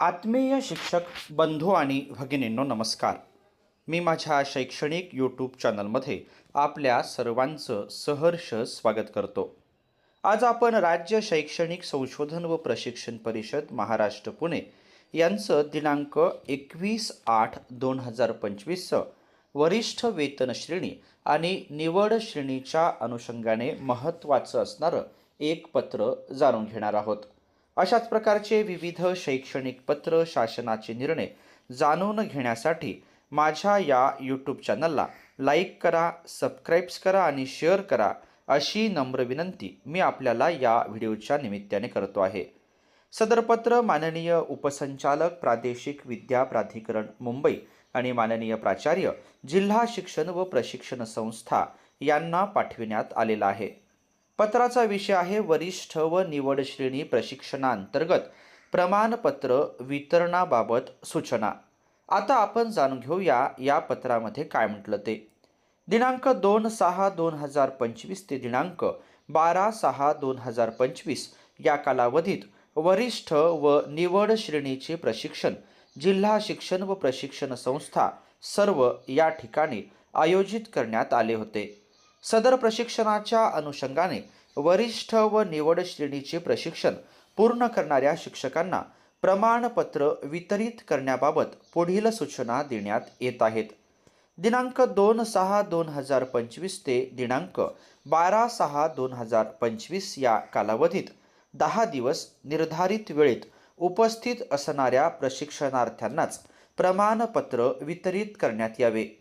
आत्मीय शिक्षक बंधू आणि भगिनींनो नमस्कार. मी माझ्या शैक्षणिक यूट्यूब चॅनलमध्ये आपल्या सर्वांचं सहर्ष स्वागत करतो. आज आपण राज्य शैक्षणिक संशोधन व प्रशिक्षण परिषद महाराष्ट्र पुणे यांचं दिनांक एकवीस आठ दोन हजार पंचवीसचं वरिष्ठ वेतन श्रेणी आणि निवड श्रेणीच्या अनुषंगाने महत्त्वाचं असणारं एक पत्र जाणून घेणार आहोत. अशाच प्रकारचे विविध शैक्षणिक पत्र शासनाचे निर्णय जाणून घेण्यासाठी माझ्या या यूट्यूब चॅनलला लाईक करा सबस्क्राईब्स करा आणि शेअर करा अशी नम्र विनंती मी आपल्याला या व्हिडिओच्या निमित्ताने करतो आहे. सदरपत्र माननीय उपसंचालक प्रादेशिक विद्या प्राधिकरण मुंबई आणि माननीय प्राचार्य जिल्हा शिक्षण व प्रशिक्षण संस्था यांना पाठविण्यात आलेला आहे. पत्राचा विषय आहे वरिष्ठ व निवड श्रेणी प्रशिक्षणांतर्गत प्रमाणपत्र वितरणाबाबत सूचना. आता आपण जाणून घेऊया या पत्रामध्ये काय म्हटलं ते. दिनांक दोन सहा दोन हजार पंचवीस ते दिनांक बारा सहा दोन हजार पंचवीस या कालावधीत वरिष्ठ व निवड श्रेणीचे प्रशिक्षण जिल्हा शिक्षण व प्रशिक्षण संस्था सर्व या ठिकाणी आयोजित करण्यात आले होते. सदर प्रशिक्षणाच्या अनुषंगाने वरिष्ठ व निवड श्रेणीचे प्रशिक्षण पूर्ण करणाऱ्या शिक्षकांना प्रमाणपत्र वितरित करण्याबाबत पुढील सूचना देण्यात येत आहेत. दिनांक दोन सहा दोन हजार पंचवीस ते दिनांक बारा सहा दोन हजार पंचवीस या कालावधीत दहा दिवस निर्धारित वेळेत उपस्थित असणाऱ्या प्रशिक्षणार्थ्यांनाच प्रमाणपत्र वितरित करण्यात यावे.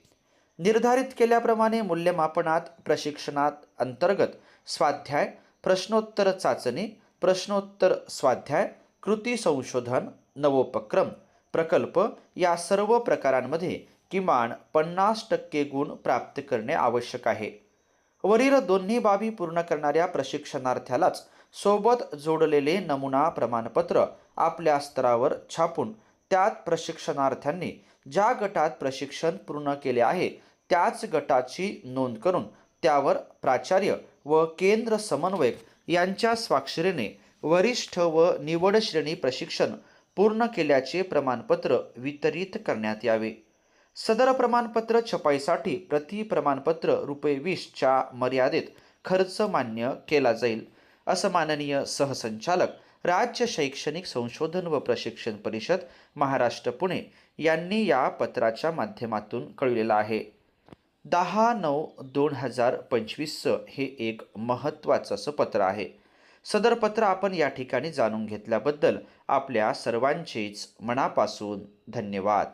निर्धारित केल्याप्रमाणे मूल्यमापनात प्रशिक्षणात अंतर्गत स्वाध्याय प्रश्नोत्तर चाचणी प्रश्नोत्तर स्वाध्याय कृती संशोधन नवोपक्रम प्रकल्प या सर्व प्रकारांमध्ये किमान पन्नास टक्के गुण प्राप्त करणे आवश्यक आहे. वरील दोन्ही बाबी पूर्ण करणाऱ्या प्रशिक्षणार्थ्यालाच सोबत जोडलेले नमुना प्रमाणपत्र आपल्या स्तरावर छापून त्यात प्रशिक्षणार्थ्यांनी ज्या गटात प्रशिक्षण पूर्ण केले आहे त्याच गटाची नोंद करून त्यावर प्राचार्य व केंद्र समन्वयक यांच्या स्वाक्षरीने वरिष्ठ व निवड श्रेणी प्रशिक्षण पूर्ण केल्याचे प्रमाणपत्र वितरित करण्यात यावे. सदर प्रमाणपत्र छपाईसाठी प्रति प्रमाणपत्र रुपये वीसच्या मर्यादेत खर्च मान्य केला जाईल असं माननीय सहसंचालक राज्य शैक्षणिक संशोधन व प्रशिक्षण परिषद महाराष्ट्र पुणे यांनी या पत्राच्या माध्यमातून कळविलेलं आहे. दहा नऊ दोन हजार पंचवीसचं हे एक महत्त्वाचं असं पत्र आहे. सदर पत्र आपण या ठिकाणी जाणून घेतल्याबद्दल आपल्या सर्वांचेच मनापासून धन्यवाद.